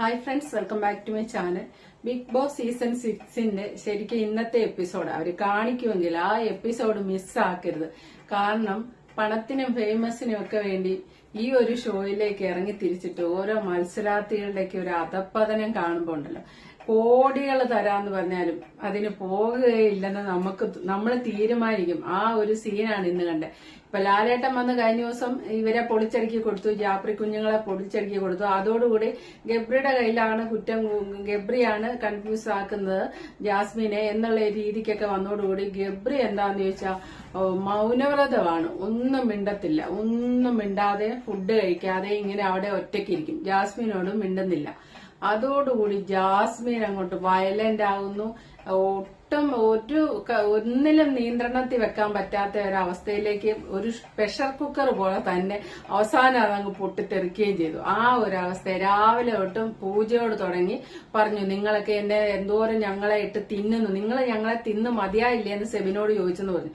Hi friends welcome back to my channel big boss season സിക്സിന്റെ ശരിക്കും ഇന്നത്തെ episode അവർ കാണിക്കുമെങ്കിൽ ആ episode മിസ്സാക്കരുത് കാരണം പണത്തിനും ഫേമസിനും ഒക്കെ വേണ്ടി ഈ ഒരു ഷോയിലേക്ക് ഇറങ്ങി തിരിച്ചിട്ട് ഓരോ മത്സരാർത്ഥികളുടെയൊക്കെ ഒരു അധപ്പതനം കാണുമ്പോൾ ഉണ്ടല്ലോ. കോടികൾ തരാന്ന് പറഞ്ഞാലും അതിന് പോകുകയില്ലെന്ന് നമുക്ക് നമ്മൾ തീരുമാനിക്കും. ആ ഒരു സീനാണ് ഇന്ന് കണ്ടത്. ഇപ്പൊ ലാലേട്ടൻ വന്ന് കഴിഞ്ഞ ദിവസം ഇവരെ പൊളിച്ചടുക്കി കൊടുത്തു ജാപ്രി കുഞ്ഞുങ്ങളെ പൊളിച്ചടുക്കി കൊടുത്തു. അതോടുകൂടി ഗബ്രിയുടെ കയ്യിലാണ് കുറ്റം ഗബ്രിയാണ് കൺഫ്യൂസ് ആക്കുന്നത് ജാസ്മിനെ എന്നുള്ള രീതിക്കൊക്കെ വന്നതോടുകൂടി ഗബ്രി എന്താന്ന് ചോദിച്ചാൽ മൗനവ്രതമാണ്. ഒന്നും മിണ്ടത്തില്ല. ഒന്നും മിണ്ടാതെ ഫുഡ് കഴിക്കാതെ ഇങ്ങനെ അവിടെ ഒറ്റയ്ക്കിരിക്കും ജാസ്മിനോടും മിണ്ടുന്നില്ല. അതോടുകൂടി ജാസ്മിൻ അങ്ങോട്ട് വയലന്റ് ആകുന്നു. ഒട്ടും ഒരു ഒന്നിലും നിയന്ത്രണത്തിൽ വെക്കാൻ പറ്റാത്ത ഒരവസ്ഥയിലേക്ക് ഒരു പ്രഷർ കുക്കർ പോലെ തന്നെ അവസാനം അതങ്ങ് പൊട്ടിത്തെറിക്കുകയും ചെയ്തു. ആ ഒരു അവസ്ഥ രാവിലെ തൊട്ടും പൂജയോട് തുടങ്ങി പറഞ്ഞു നിങ്ങളൊക്കെ എന്നെ എന്തോരം ഞങ്ങളെ ഇട്ട് തിന്നുന്നു. നിങ്ങൾ ഞങ്ങളെ തിന്ന് മതിയായില്ലേ? എന്ന് സെബിനോട് ചോദിച്ചെന്ന് പറഞ്ഞു.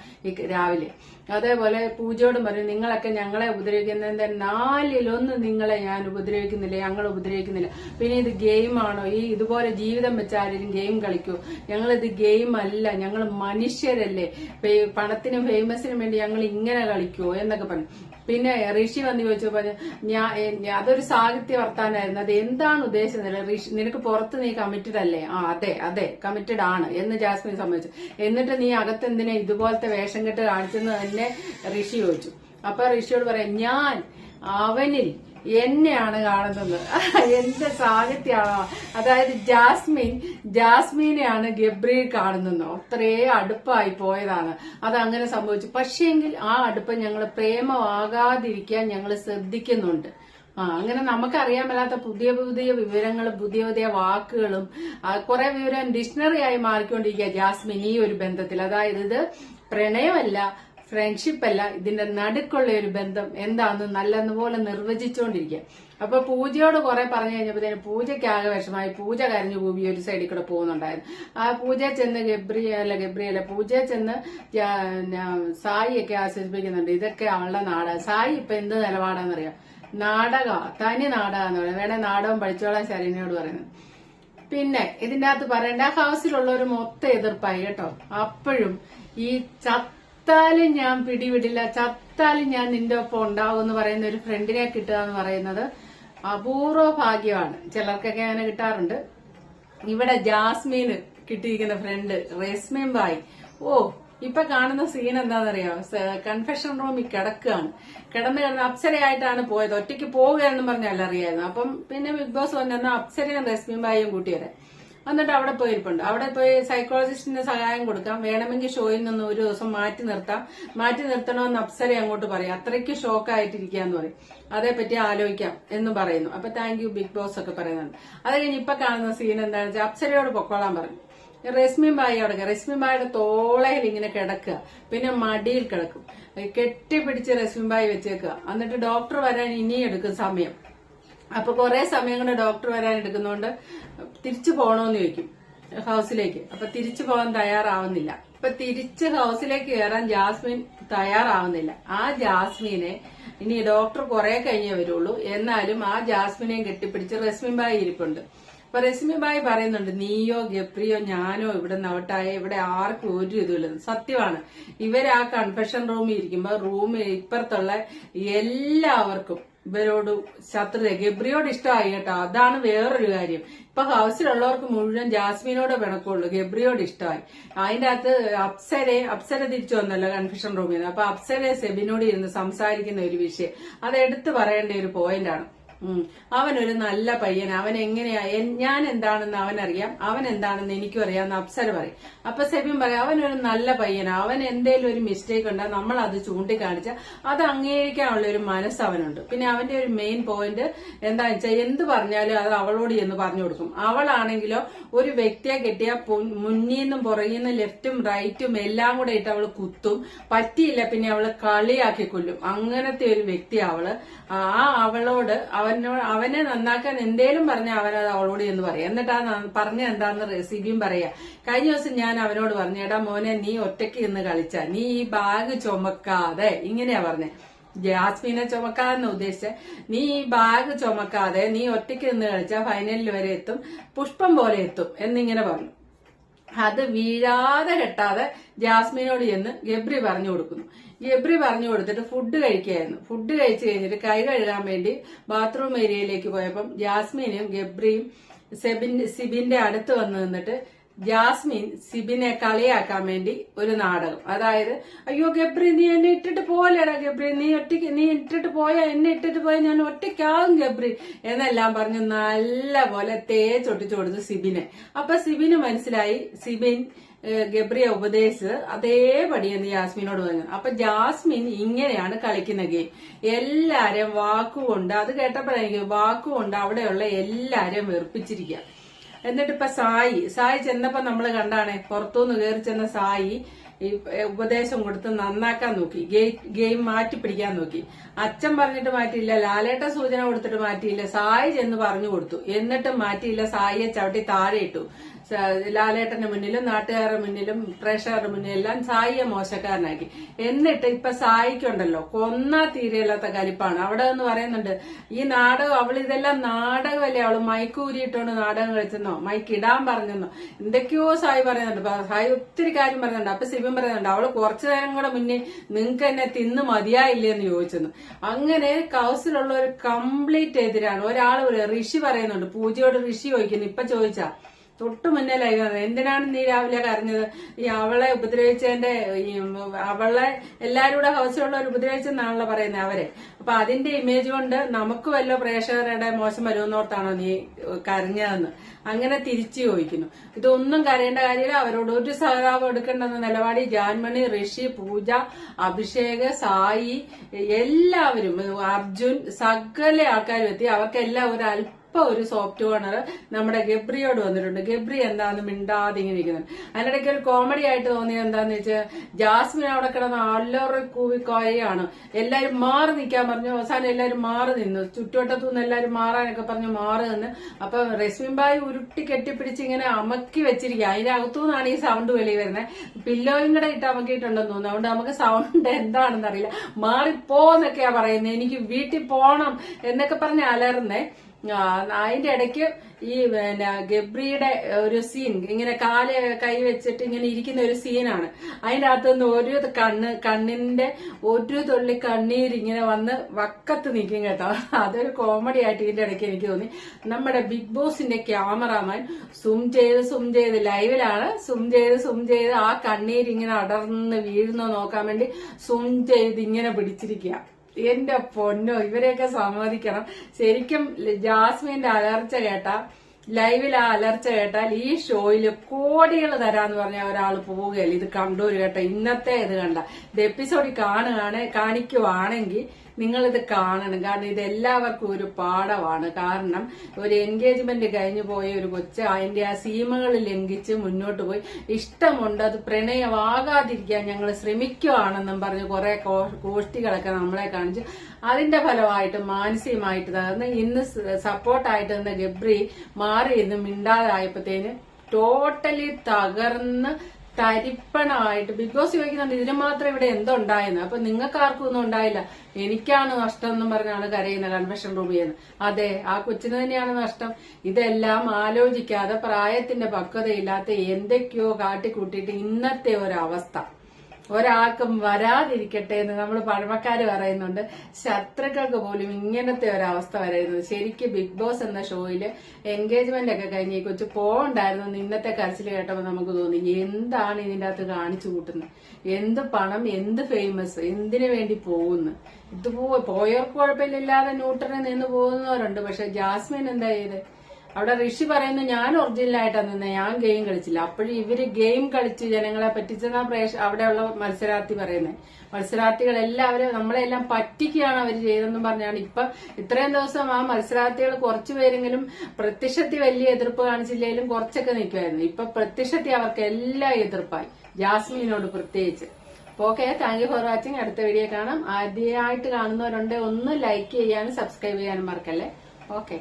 രാവിലെ. അതേപോലെ പൂജയോടും പറഞ്ഞു നിങ്ങളൊക്കെ ഞങ്ങളെ ഉപദ്രവിക്കുന്നതിന്റെ നാലിലൊന്നും നിങ്ങളെ ഞാൻ ഉപദ്രവിക്കുന്നില്ല ഞങ്ങൾ ഉപദ്രവിക്കുന്നില്ല. പിന്നെ ഇത് ഗെയിമാണോ ഈ ഇതുപോലെ ജീവിതം വെച്ചാലും ഗെയിം കളിക്കൂ? ഞങ്ങൾ ഇത് ഗെയിം അല്ല ഞങ്ങൾ മനുഷ്യരല്ലേ. പണത്തിനും ഫേമസിനും വേണ്ടി ഞങ്ങൾ ഇങ്ങനെ കളിക്കുമോ എന്നൊക്കെ പറഞ്ഞു പിന്നെ ഋഷി വന്ന് ചോദിച്ചു ഞാൻ അതൊരു സാഹിത്യ വർത്താനായിരുന്നു. അത് എന്താണ് ഉദ്ദേശിച്ചത്? ഋഷി നിനക്ക് പുറത്ത് നീ കമ്മിറ്റഡ് അല്ലേ? ആ അതെ അതെ കമ്മിറ്റഡ് ആണ്. എന്ന് ജാസ്മിൻ സമ്മതിച്ചു. എന്നിട്ട് നീ അകത്ത് എന്തിനാ ഇതുപോലത്തെ വേഷം കെട്ട് കാണിച്ചെന്ന് തന്നെ ഋഷി ചോദിച്ചു. അപ്പൊ ഋഷിയോട് പറയാം ഞാൻ അവനിൽ എന്നെയാണ് കാണുന്നത്. എന്റെ സാഹിത്യമാണോ? അതായത് ജാസ്മിൻ ജാസ്മിനെയാണ് ഗബ്രിയിൽ കാണുന്നത് അത്രേ അടുപ്പായി പോയതാണ്. അത് അങ്ങനെ സംഭവിച്ചു. പക്ഷേങ്കിൽ ആ അടുപ്പം ഞങ്ങൾ പ്രേമമാകാതിരിക്കാൻ ഞങ്ങൾ ശ്രദ്ധിക്കുന്നുണ്ട്. ആ അങ്ങനെ നമുക്കറിയാൻ മേലാത്ത പുതിയ പുതിയ വിവരങ്ങളും പുതിയ പുതിയ വാക്കുകളും കുറെ വിവരം ഡിക്ഷണറി ആയി മാറിക്കൊണ്ടിരിക്കുക ജാസ്മിൻ ഈ ഒരു ബന്ധത്തിൽ. അതായത് ഇത് പ്രണയമല്ല ഫ്രണ്ട്ഷിപ്പ് അല്ല ഇതിന്റെ നടുക്കുള്ള ഒരു ബന്ധം എന്താന്ന് നല്ലതുപോലെ നിർവചിച്ചുകൊണ്ടിരിക്കുക അപ്പൊ പൂജയോട് കുറെ പറഞ്ഞു കഴിഞ്ഞപ്പോഴത്തേന് പൂജയ്ക്ക് ആകെ വിഷമായി പൂജ കരഞ്ഞു കൂവി ഒരു സൈഡിൽ കൂടെ പോകുന്നുണ്ടായിരുന്നു. ആ പൂജ ചെന്ന് ഗബ്രിയല്ല അല്ല ഗബ്രി അല്ല പൂജ ചെന്ന് സായിയൊക്കെ ആശ്വസിപ്പിക്കുന്നുണ്ട് ഇതൊക്കെ അവളുടെ നാടാ. സായി ഇപ്പൊ എന്ത് നിലപാടാന്നറിയാം? നാടക തനി നാടകാന്ന് പറയുന്നത് വേണേ നാടകം പഠിച്ചോളാൻ ശരണ്യോട് പറയുന്നത്. പിന്നെ ഇതിന്റെ അകത്ത് പറയണ്ട ഹൗസിലുള്ളവർ മൊത്തം എതിർപ്പായി കേട്ടോ. അപ്പോഴും ഈ ചത്താലും ഞാൻ പിടിവിടില്ല ചത്താലും ഞാൻ നിന്റെ ഒപ്പം ഉണ്ടാവും എന്ന് പറയുന്ന ഒരു ഫ്രണ്ടിനെ കിട്ടുക എന്ന് പറയുന്നത് അപൂർവ ഭാഗ്യമാണ്. ചിലർക്കൊക്കെ അങ്ങനെ കിട്ടാറുണ്ട്. ഇവിടെ ജാസ്മീന് കിട്ടിയിരിക്കുന്ന ഫ്രണ്ട് റേസ്മീൻ ബായ്. ഓ ഇപ്പൊ കാണുന്ന സീൻ എന്താണെന്നറിയോ? കൺഫെഷൻ റൂമിൽ കിടക്കുകയാണ്. കിടന്ന് കിടന്ന് അപ്സരയായിട്ടാണ് പോയത്. ഒറ്റയ്ക്ക് പോവുകയെന്ന് പറഞ്ഞല്ല അറിയായിരുന്നു അപ്പം പിന്നെ ബിഗ് ബോസ് വന്നെന്ന അപ്സരയും റേസ്മീൻ ബായും കൂട്ടിയത്. എന്നിട്ട് അവിടെ പോയിരിപ്പുണ്ട്. അവിടെ പോയി സൈക്കോളജിസ്റ്റിന്റെ സഹായം കൊടുക്കാം. വേണമെങ്കിൽ ഷോയിൽ നിന്ന് ഒരു ദിവസം മാറ്റി നിർത്താം. മാറ്റി നിർത്തണമെന്ന് അപ്സര അങ്ങോട്ട് പറയും. അത്രയ്ക്ക് ഷോക്കായിട്ടിരിക്കാന്ന് പറയും. അതേപ്പറ്റി ആലോചിക്കാം എന്ന് പറയുന്നു. അപ്പൊ താങ്ക് യു ബിഗ് ബോസ് ഒക്കെ പറയുന്നുണ്ട്. അത് കഴിഞ്ഞ് ഇപ്പൊ കാണുന്ന സീൻ എന്താണെന്ന് വെച്ചാൽ അപ്സരയോട് പൊക്കോളാൻ പറഞ്ഞു. രശ്മി ബായി അവിടെ രശ്മി ബായിയുടെ തോളയിൽ ഇങ്ങനെ കിടക്കുക. പിന്നെ മടിയിൽ കിടക്കും. കെട്ടിപ്പിടിച്ച് രശ്മി ബായി വെച്ചേക്കുക. എന്നിട്ട് ഡോക്ടർ വരാൻ ഇനിയും എടുക്കും സമയം. അപ്പൊ കുറെ സമയം കൊണ്ട് ഡോക്ടർ വരാൻ എടുക്കുന്നോണ്ട് തിരിച്ചു പോകണോന്ന് ചോദിക്കും ഹൗസിലേക്ക്. അപ്പൊ തിരിച്ചു പോകാൻ തയ്യാറാവുന്നില്ല. അപ്പൊ തിരിച്ച് ഹൗസിലേക്ക് കയറാൻ ജാസ്മിൻ തയ്യാറാവുന്നില്ല. ആ ജാസ്മിനെ ഇനി ഡോക്ടർ കുറെ കഴിഞ്ഞേ വരുള്ളൂ. എന്നാലും ആ ജാസ്മിനെയും കെട്ടിപ്പിടിച്ച് റസ്മിൻ ബായി ഇരിപ്പുണ്ട്. അപ്പൊ രശ്മി ബായി പറയുന്നുണ്ട് നീയോ ഗപ്രിയോ ഞാനോ ഇവിടെ നവട്ടായ ഇവിടെ ആർക്കും ഒരു ഇതുമില്ല. സത്യമാണ്. ഇവർ ആ കൺഫെഷൻ റൂമിൽ ഇരിക്കുമ്പോ റൂമിൽ ഇപ്പുറത്തുള്ള എല്ലാവർക്കും ഇവരോട് ശത്രുത. ഗബ്രിയോട് ഇഷ്ടമായി കേട്ടോ. അതാണ് വേറൊരു കാര്യം. ഇപ്പൊ ഹൗസിലുള്ളവർക്ക് മുഴുവൻ ജാസ്മിനോട് പിണക്കുള്ളൂ ഗബ്രിയോട് ഇഷ്ടമായി. അതിന്റെ അകത്ത് അപ്സരെ അപ്സര തിരിച്ചു വന്നല്ലോ കൺഫ്യൂഷൻ റൂമിൽ നിന്ന്. അപ്പൊ അപ്സരെ സെബിനോട് ഇരുന്ന് സംസാരിക്കുന്ന ഒരു വിഷയം. അത് എടുത്തു പറയേണ്ട ഒരു പോയിന്റാണ്. അവനൊരു നല്ല പയ്യൻ അവൻ എങ്ങനെയാ? ഞാൻ എന്താണെന്ന് അവനറിയാം. അവൻ എന്താണെന്ന് എനിക്കും അറിയാമെന്ന് അപ്സര പറയും. അപ്പൊ സെബിൻ പറയും അവനൊരു നല്ല പയ്യനാ. അവൻ എന്തേലും ഒരു മിസ്റ്റേക്ക് ഉണ്ടോ നമ്മൾ അത് ചൂണ്ടിക്കാണിച്ച അത് അംഗീകരിക്കാനുള്ള ഒരു മനസ്സ് അവനുണ്ട്. പിന്നെ അവന്റെ ഒരു മെയിൻ പോയിന്റ് എന്താ വെച്ചാൽ എന്ത് പറഞ്ഞാലും അത് അവളോട് എന്ന് പറഞ്ഞു കൊടുക്കും. അവളാണെങ്കിലോ ഒരു വ്യക്തിയെ കെട്ടിയ മുന്നിൽ നിന്നും പുറകിൽ നിന്നും ലെഫ്റ്റും റൈറ്റും എല്ലാം കൂടെ ഇട്ട് അവൾ കുത്തും. പറ്റിയില്ല പിന്നെ അവൾ കളിയാക്കി കൊല്ലും. അങ്ങനത്തെ ഒരു വ്യക്തി അവൾ. ആ അവളോട് അവനോട് അവനെ നന്നാക്കാൻ എന്തേലും പറഞ്ഞ അവനത് അവളോട് എന്ന് പറയും. എന്നിട്ട് ആ പറഞ്ഞ എന്താന്ന് റെസിപ്പിയും പറയാ. കഴിഞ്ഞ ദിവസം ഞാൻ അവനോട് പറഞ്ഞു എടാ മോനെ നീ ഒറ്റയ്ക്ക് ഇന്ന് കളിച്ച. നീ ഈ ബാഗ് ചുമക്കാതെ ഇങ്ങനെയാ പറഞ്ഞേ. ജാസ്മിനെ ചുമക്കാന്ന് ഉദ്ദേശിച്ച. നീ ഈ ബാഗ് ചുമക്കാതെ നീ ഒറ്റയ്ക്ക് നിന്ന് കളിച്ചാൽ ഫൈനലിൽ വരെ എത്തും. പുഷ്പം പോലെ എത്തും. എന്നിങ്ങനെ പറഞ്ഞു. അത് വീഴാതെ കെട്ടാതെ ജാസ്മിനോട് ചെന്ന് ഗബ്രി പറഞ്ഞു കൊടുക്കുന്നു. ഗബ്രി പറഞ്ഞു കൊടുത്തിട്ട് ഫുഡ് കഴിക്കുകയായിരുന്നു. ഫുഡ് കഴിച്ചു കഴിഞ്ഞിട്ട് കൈ കഴുകാൻ വേണ്ടി ബാത്റൂം ഏരിയയിലേക്ക് പോയപ്പം ജാസ്മിനും ഗബ്രിയും സെബിൻ സിബിന്റെ അടുത്ത് വന്ന് നിന്നിട്ട് ജാസ്മിൻ സിബിനെ കളിയാക്കാൻ വേണ്ടി ഒരു നാടകം. അതായത് അയ്യോ ഗബ്രി നീ എന്നെ ഇട്ടിട്ട് പോലെടാ ഗബ്രി. നീ ഒറ്റയ്ക്ക് നീ ഇട്ടിട്ട് പോയാ എന്നെ ഇട്ടിട്ട് പോയാൽ ഞാൻ ഒറ്റയ്ക്കാകും ഗബ്രി. എന്നെല്ലാം പറഞ്ഞ് നല്ല പോലെ തേച്ചൊട്ടിച്ചു കൊടുത്തു സിബിനെ. അപ്പൊ സിബിന് മനസ്സിലായി സിബിൻ ഗബ്രിയെ ഉപദേശിച്ചത് അതേപടി എന്ന് ജാസ്മിനോട് പറഞ്ഞു. അപ്പൊ ജാസ്മിൻ ഇങ്ങനെയാണ് കളിക്കുന്ന ഗെയിം എല്ലാരും വാക്കുകൊണ്ട് അത് കേട്ടപ്പോഴെനിക്ക് വാക്കുകൊണ്ട് അവിടെയുള്ള എല്ലാരും വെറുപ്പിച്ചിരിക്കുക. എന്നിട്ട് ഇപ്പൊ സായി സായി ചെന്നപ്പോ നമ്മൾ കണ്ടാണേ പുറത്തുനിന്ന് കയറി ചെന്ന സായി ഉപദേശം കൊടുത്ത് നന്നാക്കാൻ നോക്കി. ഗെയിം മാറ്റി പിടിക്കാൻ നോക്കി. അച്ഛൻ പറഞ്ഞിട്ട് മാറ്റിയില്ല ലാലേട്ട സൂചന കൊടുത്തിട്ട് മാറ്റിയില്ല. സായി ചെന്ന് പറഞ്ഞു കൊടുത്തു. എന്നിട്ടും മാറ്റിയില്ല സായിയെ ചവിട്ടി താഴെ ഇട്ടു. ലാലേട്ടന്റെ മുന്നിലും നാട്ടുകാരുടെ മുന്നിലും പ്രേക്ഷകരുടെ മുന്നിലും എല്ലാം സായിയെ മോശക്കാരനാക്കി. എന്നിട്ട് ഇപ്പൊ സായിക്കുണ്ടല്ലോ കൊന്നാ തീരെയില്ലാത്ത കരിപ്പാണ് അവിടെ എന്ന് പറയുന്നുണ്ട് ഈ നാടകം അവൾ ഇതെല്ലാം നാടകമല്ലേ? അവൾ മൈക്ക് ഊരിയിട്ടോണ്ട് നാടകം കളിച്ചെന്നോ? മൈക്ക് ഇടാൻ പറഞ്ഞെന്നോ? എന്തൊക്കെയോ സായി പറയുന്നുണ്ട്. സായി ഒത്തിരി കാര്യം പറയുന്നുണ്ട്. അപ്പൊ ശിവൻ പറയുന്നുണ്ട് അവൾ കുറച്ചു നേരം കൂടെ മുന്നേ നിങ്ങൾക്ക് എന്നെ തിന്ന് മതിയായില്ലേ? എന്ന് ചോദിച്ചെന്നു. അങ്ങനെ കൗസിലുള്ള ഒരു കംപ്ലീറ്റ് എതിരാണ്. ഒരാൾ ഋഷി പറയുന്നുണ്ട് പൂജയോട് ഋഷി ചോദിക്കുന്നു. ഇപ്പൊ ചോദിച്ചാ തൊട്ടു മുന്നേ വന്നത് എന്തിനാണ് നീ രാവിലെ കരഞ്ഞത്? ഈ അവളെ ഉപദ്രവിച്ചതിന്റെ അവളെ കൂടെ ഹൗസിലുള്ളവർ ഉപദ്രവിച്ചെന്നാണല്ലോ പറയുന്നത് അവരെ. അപ്പൊ അതിന്റെ ഇമേജ് കൊണ്ട് നമുക്ക് വല്ല പ്രേക്ഷകരുടെ മോശം വരുമെന്നോർത്താണോ നീ കരഞ്ഞതെന്ന്. അങ്ങനെ തിരിച്ചു ചോദിക്കുന്നു. ഇതൊന്നും കരയേണ്ട കാര്യമില്ല. അവരോട് ഒരു സഹതാപം എടുക്കേണ്ടെന്ന നിലപാടി ജാൻമണി ഋഷി പൂജ അഭിഷേക് സായി എല്ലാവരും അർജുൻ സകല ആൾക്കാരും എത്തി. അവർക്കെല്ലാം ഒരു അല്പ ഇപ്പൊ ഒരു സോഫ്റ്റ് കോർണർ നമ്മുടെ ഗബ്രിയോട് വന്നിട്ടുണ്ട്. ഗബ്രി എന്താന്ന് മിണ്ടാതെ ഇങ്ങനെ ഇരിക്കുന്നത് അതിനിടയ്ക്ക് ഒരു കോമഡി ആയിട്ട് തോന്നിയത് എന്താന്ന് വെച്ചാൽ ജാസ്മിൻ അവിടെ കിടന്ന് അല്ലറി കൂവിക്കോയാണ് എല്ലാരും മാറി നിൽക്കാൻ പറഞ്ഞു. അവസാനം എല്ലാരും മാറി നിന്നു. ചുറ്റുവട്ടത്തു നിന്ന് എല്ലാരും മാറാനൊക്കെ പറഞ്ഞു മാറി നിന്ന്. അപ്പൊ റെസ്മിൻ ബായി ഉരുട്ടി കെട്ടിപ്പിടിച്ച് ഇങ്ങനെ അമക്കി വെച്ചിരിക്കുക അതിന്റെ അകത്തുനിന്നാണ് ഈ സൗണ്ട് വെളി വരുന്നത് പില്ലോയും കൂടെ ഇട്ട് അമക്കിയിട്ടുണ്ടെന്ന് തോന്നുന്നു. അതുകൊണ്ട് നമുക്ക് സൗണ്ട് എന്താണെന്ന് അറിയില്ല മാറിപ്പോന്നൊക്കെയാ പറയുന്നത് എനിക്ക് വീട്ടിൽ പോണം എന്നൊക്കെ പറഞ്ഞ് അലർന്നേ അതിന്റെ ഇടയ്ക്ക് ഈ പിന്നെ ഗബ്രിയുടെ ഒരു സീൻ ഇങ്ങനെ കാൽ കൈ വെച്ചിട്ട് ഇങ്ങനെ ഇരിക്കുന്ന ഒരു സീനാണ് അതിന്റെ അകത്തുനിന്ന് ഒരു കണ്ണ് കണ്ണിന്റെ ഒരു തുള്ളി കണ്ണീർ ഇങ്ങനെ വന്ന് വക്കത്ത് നിൽക്കും കേട്ടോ. അതൊരു കോമഡി ആയിട്ട് ഇതിന്റെ ഇടയ്ക്ക് എനിക്ക് തോന്നി. നമ്മുടെ ബിഗ് ബോസിന്റെ ക്യാമറാമാൻ സും ചെയ്ത് സും ചെയ്ത് ലൈവിലാണ് സും ചെയ്ത് സും ചെയ്ത് ആ കണ്ണീർ ഇങ്ങനെ അടർന്ന് വീഴുന്നോ നോക്കാൻ വേണ്ടി സും ചെയ്ത് ഇങ്ങനെ പിടിച്ചിരിക്കുക എന്റെ പൊന്നോ ഇവരെയൊക്കെ സമ്മതിക്കണം. ശരിക്കും ജാസ്മിന്റെ അലർച്ച കേട്ടാ ലൈവിൽ ആ അലർച്ച കേട്ടാൽ ഈ ഷോയിൽ കോടികൾ തരാന്ന് പറഞ്ഞ ഒരാൾ പോവുകയല്ല. ഇത് കണ്ടൂര് കേട്ടോ ഇന്നത്തെ ഇത് കണ്ട. ഇത് എപ്പിസോഡിൽ കാണുകയാണ് കാണിക്കുവാണെങ്കിൽ നിങ്ങളിത് കാണണം. കാരണം ഇത് എല്ലാവർക്കും ഒരു പാഠമാണ്. കാരണം ഒരു എൻഗേജ്മെന്റ് കഴിഞ്ഞു പോയ ഒരു കൊച്ച് അതിന്റെ ആ സീമകൾ ലംഘിച്ച് മുന്നോട്ട് പോയി. ഇഷ്ടമുണ്ട് അത് പ്രണയമാകാതിരിക്കാൻ ഞങ്ങൾ ശ്രമിക്കുവാണെന്നും പറഞ്ഞ് കുറെ ഗോഷ്ടികളൊക്കെ നമ്മളെ കാണിച്ച് അതിന്റെ ഫലമായിട്ട് മാനസികമായിട്ട് തകർന്ന് ഇന്ന് സപ്പോർട്ടായിട്ട് നിന്ന ഗബ്രി മാറി ഇന്ന് മിണ്ടാതായപ്പോഴത്തേന് ടോട്ടലി തകർന്ന് തരിപ്പണമായിട്ട് ബിഗ് ബോസ് ചോദിക്കുന്നുണ്ട് ഇതിന് മാത്രം ഇവിടെ എന്തുണ്ടായെന്ന് അപ്പൊ നിങ്ങൾക്ക് ആർക്കും ഒന്നും ഉണ്ടായില്ല. എനിക്കാണ് നഷ്ടം എന്നും പറഞ്ഞാണ് കരയുന്നത് കൺവെൻഷൻ റൂമിയെന്ന് അതെ ആ കൊച്ചിന് തന്നെയാണ് നഷ്ടം. ഇതെല്ലാം ആലോചിക്കാതെ പ്രായത്തിന്റെ പക്വതയില്ലാത്ത എന്തൊക്കെയോ കാട്ടിക്കൂട്ടിയിട്ട് ഇന്നത്തെ ഒരവസ്ഥ. ഒരാൾക്കും വരാതിരിക്കട്ടെ എന്ന് നമ്മൾ പഴമക്കാര് പറയുന്നുണ്ട്. ശത്രുക്കൾക്ക് പോലും ഇങ്ങനത്തെ ഒരവസ്ഥ വരുന്നത് ശരിക്കും ബിഗ് ബോസ് എന്ന ഷോയിൽ എൻഗേജ്മെന്റ് ഒക്കെ കഴിഞ്ഞ് കൊച്ചു പോകണ്ടായിരുന്നു എന്ന് ഇന്നത്തെ കരച്ചിൽ കേട്ടപ്പോൾ നമുക്ക് തോന്നി. എന്താണ് ഇതിന്റെ അകത്ത് കാണിച്ചു കൂട്ടുന്നത്? എന്ത് പണം എന്ത് ഫേമസ് എന്തിനു വേണ്ടി പോകുന്നു? ഇത് പോയവർക്ക് കുഴപ്പമില്ലാതെ ന്യൂട്രലിൽ നിന്ന് പോകുന്നവരുണ്ട്. പക്ഷെ ജാസ്മിൻ എന്താ ചെയ്ത്? അവിടെ ഋഷി പറയുന്നു ഞാൻ ഒറിജിനലായിട്ടാണ് നിന്നെ ഞാൻ ഗെയിം കളിച്ചില്ല. അപ്പോഴും ഇവർ ഗെയിം കളിച്ച് ജനങ്ങളെ പറ്റിച്ചെന്നാ പ്രേക്ഷ അവിടെയുള്ള മത്സരാർത്ഥി പറയുന്നത് മത്സരാർത്ഥികൾ എല്ലാവരും നമ്മളെല്ലാം പറ്റിക്കുകയാണ് അവർ ചെയ്തതെന്ന് പറഞ്ഞാണ്. ഇപ്പൊ ഇത്രയും ദിവസം ആ മത്സരാർത്ഥികൾ കുറച്ചു പേരെങ്കിലും പ്രത്യക്ഷത്തിൽ വലിയ എതിർപ്പ് കാണിച്ചില്ലെങ്കിലും കുറച്ചൊക്കെ നിൽക്കുമായിരുന്നു ഇപ്പൊ പ്രത്യക്ഷത്തിൽ അവർക്ക് എല്ലാം എതിർപ്പായി. ജാസ്മിനോട് പ്രത്യേകിച്ച്. Okay thank you for watching അടുത്ത വീഡിയോ കാണാം. ആദ്യമായിട്ട് കാണുന്നവരുണ്ട് ഒന്ന് ലൈക്ക് ചെയ്യാനും സബ്സ്ക്രൈബ് ചെയ്യാനും മറക്കല്ലേ? ഓക്കെ.